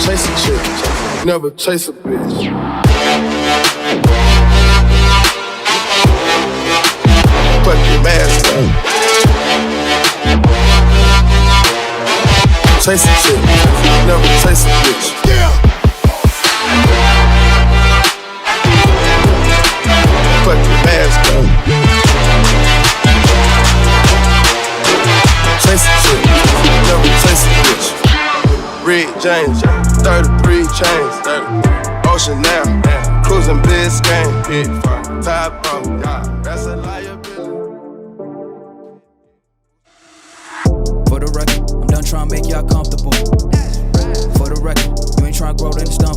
chase a chick, never chase a bitch. Put your mask. Chase a chick, James, 33 chains, 30. Ocean now, cruising Biscayne, hit top off, that's a liability. For the record, I'm done trying to make y'all comfortable. For the record, you ain't trying to grow, then it's done